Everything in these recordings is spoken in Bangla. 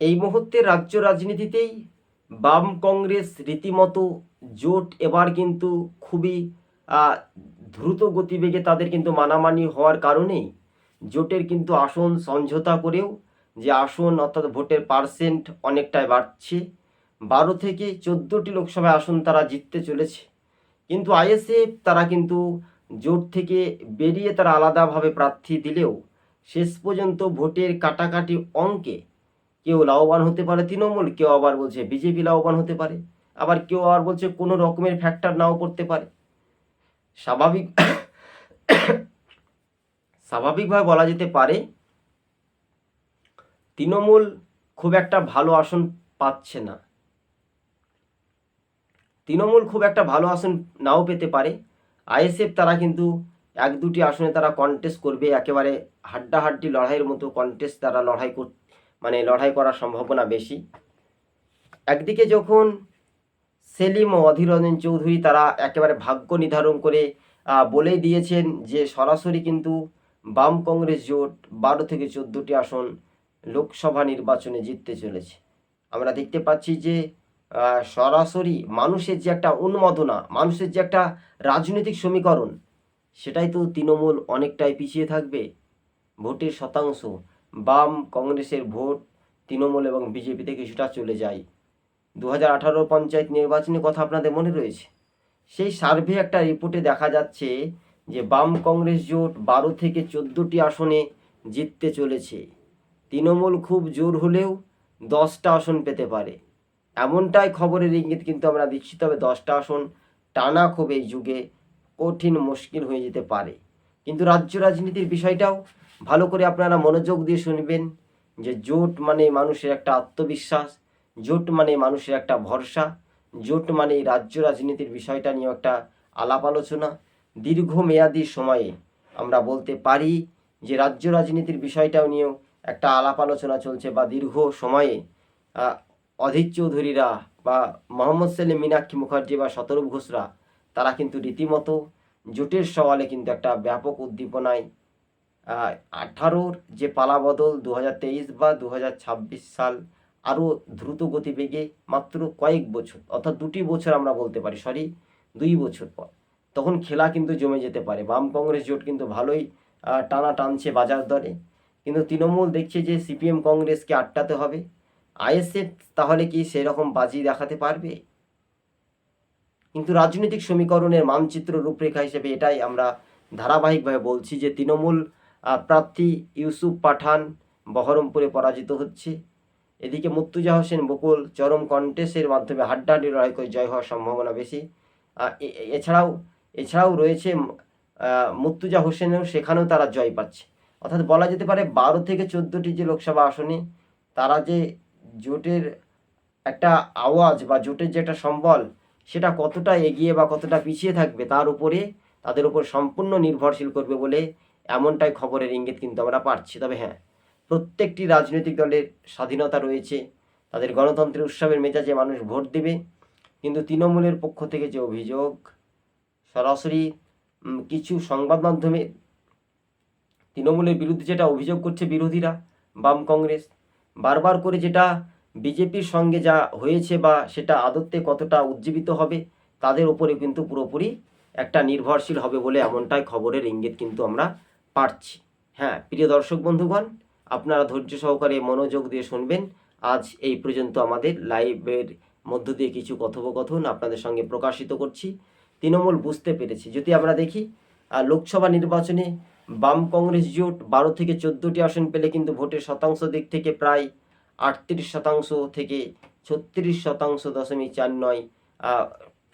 এই মুহূর্তে রাজ্য রাজনীতিতেই বাম কংগ্রেস রীতিমতো জোট এবার কিন্তু খুবই দ্রুত গতিবেগে তাদের কিন্তু মানামানি হওয়ার কারণেই জোটের কিন্তু আসন সমঝোতা করেও যে আসন অর্থাৎ ভোটের পার্সেন্ট অনেকটাই বাড়ছে। বারো থেকে চোদ্দোটি লোকসভায় আসন তারা জিততে চলেছে। কিন্তু আইএসএফ তারা কিন্তু জোট থেকে বেরিয়ে তারা আলাদাভাবে প্রার্থী দিলেও শেষ পর্যন্ত ভোটের কাটাকাটি অঙ্কে কেউ লাভবান হতে পারে তৃণমূল, কেউ আবার বলছে বিজেপি লাভবান হতে পারে, আবার কেউ আবার বলছে কোনো রকমের ফ্যাক্টর নাও করতে পারে। স্বাভাবিক, স্বাভাবিকভাবে বলা যেতে পারে, তৃণমূল খুব একটা ভালো আসন পাচ্ছে না। তৃণমূল খুব একটা ভালো আসন নাও পেতে পারে। আইএসএফ তারা কিন্তু এক দুটি আসনে তারা কন্টেস্ট করবে, একেবারে হাড্ডাহাড্ডি লড়াইয়ের মতো কন্টেস্ট তারা লড়াই কর মানে লড়াই করার সম্ভাবনা বেশি। একদিকে যখন সেলিম ও অধীর রঞ্জন চৌধুরী তারা একেবারে ভাগ্য নির্ধারণ করে বলেই দিয়েছেন যে সরাসরি কিন্তু বাম কংগ্রেস জোট বারো থেকে চোদ্দোটি আসন লোকসভা নির্বাচনে জিততে চলেছে। আমরা দেখতে পাচ্ছি যে সরাসরি মানুষের যে একটা উন্মাদনা, মানুষের যে একটা রাজনৈতিক সমীকরণ, সেটাই তো তৃণমূল অনেকটাই পিছিয়ে থাকবে। ভোটের শতাংশ বাম কংগ্রেসের ভোট তৃণমূল এবং বিজেপিতে কিছুটা চলে যায়। দু হাজার আঠারো পঞ্চায়েত নির্বাচনের কথা আপনাদের মনে রয়েছে? সেই সার্ভে একটা রিপোর্টে দেখা যাচ্ছে যে বাম কংগ্রেস জোট বারো থেকে চোদ্দোটি আসনে জিততে চলেছে। তৃণমূল খুব জোর হলেও দশটা আসন পেতে পারে। এমনটাই খবরের ইঙ্গিত কিন্তু আমরা দিচ্ছি, তবে দশটা আসন টানা খুব এই যুগে কঠিন, মুশকিল হয়ে যেতে পারে। কিন্তু রাজ্য রাজনীতির বিষয়টাও ভালো করে আপনারা মনোযোগ দিয়ে শুনবেন যে জোট মানে মানুষের একটা আত্মবিশ্বাস, জোট মানে মানুষের একটা ভরসা, জোট মানে রাজ্য রাজনীতির বিষয়টা নিয়েও একটা আলাপ আলোচনা। দীর্ঘমেয়াদী সময়ে আমরা বলতে পারি যে রাজ্য রাজনীতির বিষয়টাও নিয়েও একটা আলাপ আলোচনা চলছে বা দীর্ঘ সময়ে অধীর চৌধুরীরা বা মোহাম্মদ সেলিম মীনাক্ষী মুখার্জি বা শতরূপ ঘোষরা, তারা কিন্তু রীতিমতো জোটের সওয়ালে কিন্তু একটা ব্যাপক উদ্দীপনায় আঠারোর যে পালাবদল দু হাজার তেইশ বা দু হাজার ছাব্বিশ সাল আরও দ্রুত গতিবেগে মাত্র কয়েক বছর, অর্থাৎ দুটি বছর আমরা বলতে পারি সরি দুই বছর পর। তখন খেলা কিন্তু জমে যেতে পারে। বাম কংগ্রেস জোট কিন্তু ভালোই টানা টানছে বাজার দরে। কিন্তু তৃণমূল দেখছে যে সিপিএম কংগ্রেসকে আটকাতে হবে। আইএসএফ তাহলে কি সেরকম বাজি দেখাতে পারবে? কিন্তু রাজনৈতিক সমীকরণের মানচিত্র রূপরেখা হিসেবে এটাই আমরা ধারাবাহিকভাবে বলছি যে তৃণমূল প্রার্থী ইউসুফ পাঠান বহরমপুরে পরাজিত হচ্ছে। এদিকে মুর্তুজা হোসেন বকুল চরম কন্টেস্টের মাধ্যমে হাড্ডাহাড্ডি লড়াই করে জয় হওয়ার সম্ভাবনা বেশি। এছাড়াও এছাড়াও রয়েছে মুর্তুজা হোসেনও সেখানেও তারা জয় পাচ্ছে। অর্থাৎ বলা যেতে পারে বারো থেকে চোদ্দোটি যে লোকসভা আসনে, তারা যে জোটের একটা আওয়াজ বা জোটের যে একটা সম্বল, সেটা কতটা এগিয়ে বা কতটা পিছিয়ে থাকবে তার উপরে তাদের উপর সম্পূর্ণ নির্ভরশীল করবে বলে এমনটাই খবরের ইঙ্গিত কিন্তু আমরা পাচ্ছি। তবে হ্যাঁ প্রত্যেকটি রাজনৈতিক দলের স্বাধীনতা রয়েছে, তাদের গণতন্ত্রের উৎসবের মেজাজে মানুষ ভোট দেবে, কিন্তু তৃণমূলের পক্ষ থেকে যে অভিযোগ, সরাসরি কিছু সংবাদ মাধ্যমে তৃণমূলের বিরুদ্ধে যেটা অভিযোগ করছে বিরোধীরা, বাম কংগ্রেস, বারবার করে যেটা বিজেপির সঙ্গে যা হয়েছে বা সেটা আদতে কতটা উজ্জীবিত হবে, তাদের ওপরে কিন্তু পুরোপুরি একটা নির্ভরশীল হবে বলে এমনটাই খবরের ইঙ্গিত কিন্তু আমরা পাচ্ছি হ্যাঁ প্রিয় দর্শক বন্ধুগণ, আপনারা ধৈর্য সহকারে মনোযোগ দিয়ে শুনবেন। আজ এই পর্যন্ত আমাদের লাইভের মধ্য দিয়ে কিছু কথোপকথন আপনাদের সঙ্গে প্রকাশিত করছি। তৃণমূল বুঝতে পেরেছে। যদি আমরা দেখি লোকসভা নির্বাচনে বাম কংগ্রেস জোট বারো থেকে চোদ্দোটি আসন পেলে কিন্তু ভোটের শতাংশ দিক থেকে প্রায় আটত্রিশ শতাংশ থেকে ছত্রিশ শতাংশ দশমিক চার নয়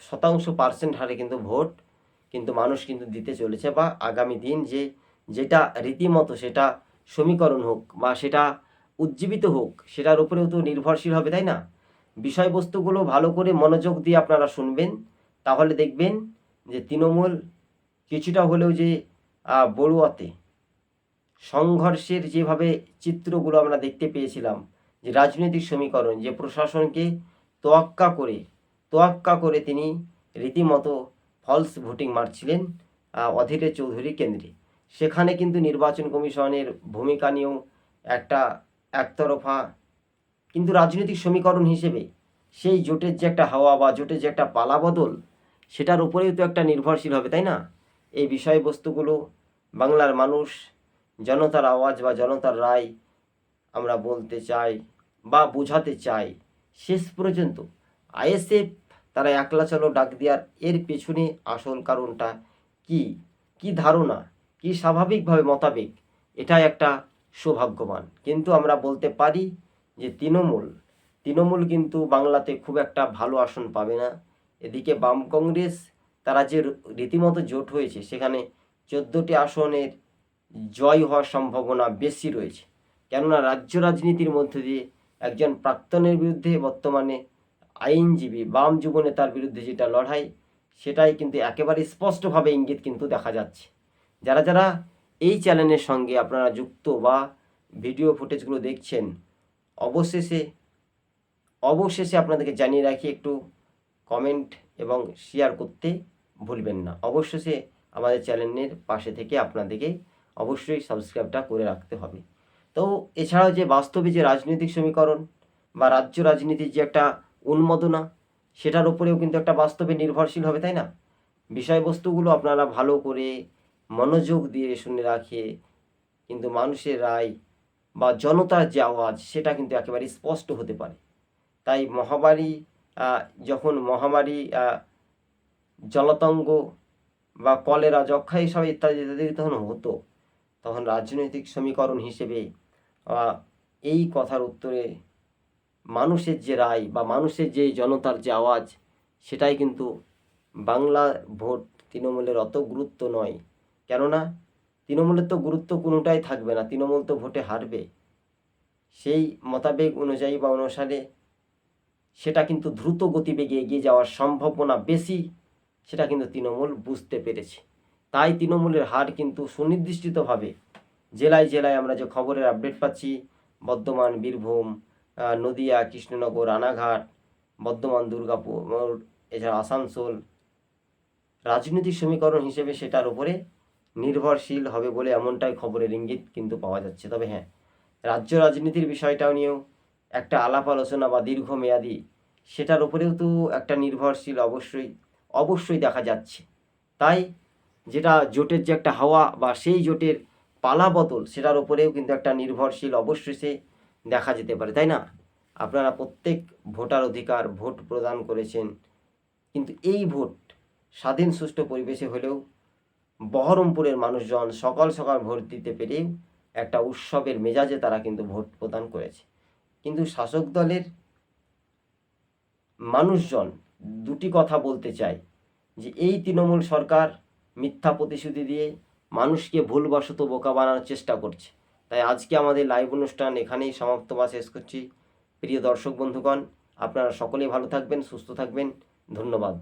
শতাংশ পার্সেন্ট হারে কিন্তু ভোট কিন্তু মানুষ কিন্তু দিতে চলেছে বা আগামী দিন যে যেটা রীতিমতো সেটা সমীকরণ হোক বা সেটা উজ্জীবিত হোক, সেটার উপরেও তো নির্ভরশীল হবে, তাই না? বিষয়বস্তুগুলো ভালো করে মনোযোগ দিয়ে আপনারা শুনবেন, তাহলে দেখবেন যে তৃণমূল কিছুটা হলেও যে বড়ুয়াতে সংঘর্ষের যেভাবে চিত্রগুলো আমরা দেখতে পেয়েছিলাম, যে রাজনৈতিক সমীকরণ, যে প্রশাসনকে তোয়াক্কা করে তোয়াক্কা করে তিনি রীতিমতো ফলস ভোটিং মারছিলেন অধীরে চৌধুরী কেন্দ্রে। সেখানে কিন্তু নির্বাচন কমিশনের ভূমিকা নিয়েও একটা একতরফা কিন্তু রাজনৈতিক সমীকরণ হিসেবে সেই জোটের যে একটা হাওয়া বা জোটের যে একটা পালা বদল সেটার উপরেই তো একটা নির্ভরশীল হবে, তাই না? এই বিষয়বস্তুগুলো বাংলার মানুষ, জনতার আওয়াজ বা জনতার রায় আমরা বলতে চাই বা বোঝাতে চাই, শেষ পর্যন্ত আইএসএফ তারা একলা চলো ডাক দেওয়ার এর পেছনে আসল কারণটা কি? কি ধারণা? কি স্বাভাবিকভাবে মোতাবেক? এটাই একটা সৌভাগ্যবান। কিন্তু আমরা বলতে পারি যে তৃণমূল তৃণমূল কিন্তু বাংলাতে খুব একটা ভালো আসন পাবে না। এদিকে বাম কংগ্রেস, তারা যে রীতিমতো জোট হয়েছে, সেখানে চোদ্দোটি আসনের জয় হওয়ার সম্ভাবনা বেশি রয়েছে। কেননা রাজ্য রাজনীতির মধ্যে দিয়ে একজন প্রাক্তনের বিরুদ্ধে বর্তমানে আইনজীবী, বাম যুব নেতার বিরুদ্ধে যেটা লড়াই, সেটাই কিন্তু একেবারে স্পষ্টভাবে ইঙ্গিত কিন্তু দেখা যাচ্ছে। যারা যারা এই চ্যানেলের সঙ্গে আপনারা যুক্ত বা ভিডিও ফুটেজগুলো দেখছেন, অবশেষে অবশেষে আপনাদেরকে জানিয়ে রাখি, একটু কমেন্ট এবং শেয়ার করতে ভুলবেন না। অবশেষে আমাদের চ্যানেলের পাশে থেকে আপনাদেরকে অবশ্যই সাবস্ক্রাইবটা করে রাখতে হবে। তো এছাড়াও যে বাস্তবে যে রাজনৈতিক সমীকরণ বা রাজ্য রাজনীতির যে একটা উন্মাদনা, সেটার উপরেও কিন্তু একটা বাস্তবে নির্ভরশীল হবে, তাই না? বিষয়বস্তুগুলো আপনারা ভালো করে মনোযোগ দিয়ে শুনে রাখে। কিন্তু মানুষের রায় বা জনতার যে আওয়াজ, সেটা কিন্তু একেবারে স্পষ্ট হতে পারে। তাই মহামারী যখন মহামারী জলতঙ্গ বা কলেরা, যক্ষা এসব ইত্যাদি ইত্যাদি তখন হতো, তখন রাজনৈতিক সমীকরণ হিসেবে এই কথার উত্তরে মানুষের যে রায় বা মানুষের যে জনতার যে আওয়াজ, সেটাই কিন্তু বাংলা ভোট তৃণমূলের অত গুরুত্ব নয়। কেননা তৃণমূলের তো গুরুত্ব কোনোটাই থাকবে না, তৃণমূল তো ভোটে হারবে। সেই মোতাবেক অনুযায়ী বা অনুসারে সেটা কিন্তু দ্রুত গতিবেগে এগিয়ে যাওয়ার সম্ভাবনা বেশি, সেটা কিন্তু তৃণমূল বুঝতে পেরেছে। তাই তৃণমূলের হার কিন্তু সুনির্দিষ্টভাবে জেলায় জেলায় আমরা যে খবরের আপডেট পাচ্ছি, বর্ধমান, বীরভূম নদিয়া, কৃষ্ণনগর, রানাঘাট, বর্ধমান, দুর্গাপুর, এছাড়া আসানসোল, রাজনৈতিক সমীকরণ হিসেবে সেটার উপরে নির্ভরশীল হবে বলে এমনটাই খবরের ইঙ্গিত কিন্তু পাওয়া যাচ্ছে। তবে হ্যাঁ রাজ্য রাজনীতির বিষয়টাও নিয়েও একটা আলাপ আলোচনা বা দীর্ঘমেয়াদী, সেটার উপরেও তো একটা নির্ভরশীল অবশ্যই অবশ্যই দেখা যাচ্ছে। তাই যেটা জোটের যে একটা হাওয়া বা সেই জোটের পালা বদল, সেটার উপরেও কিন্তু একটা নির্ভরশীল অবশ্যই সে দেখা যেতে পারে, তাই না? আপনারা প্রত্যেক ভোটার অধিকার ভোট প্রদান করেছেন, কিন্তু এই ভোট স্বাধীন সুষ্ঠু পরিবেশে হলেও বহরমপুরের মানুষজন সকাল সকাল ভোট দিতে পেরে একটা উৎসবের মেজাজে তারা কিন্তু ভোট প্রদান করেছে। কিন্তু শাসক দলের মানুষজন দুটি কথা বলতে চায়, যে এই তৃণমূল সরকার মিথ্যা প্রতিশ্রুতি দিয়ে মানুষকে ভুলবশত বোকা বানানোর চেষ্টা করছে। তাই আজকে আমাদের লাইভ অনুষ্ঠান এখানেই সমাপ্ত বা শেষ করছি। প্রিয় দর্শক বন্ধুগণ, আপনারা সকলেই ভালো থাকবেন, সুস্থ থাকবেন। ধন্যবাদ।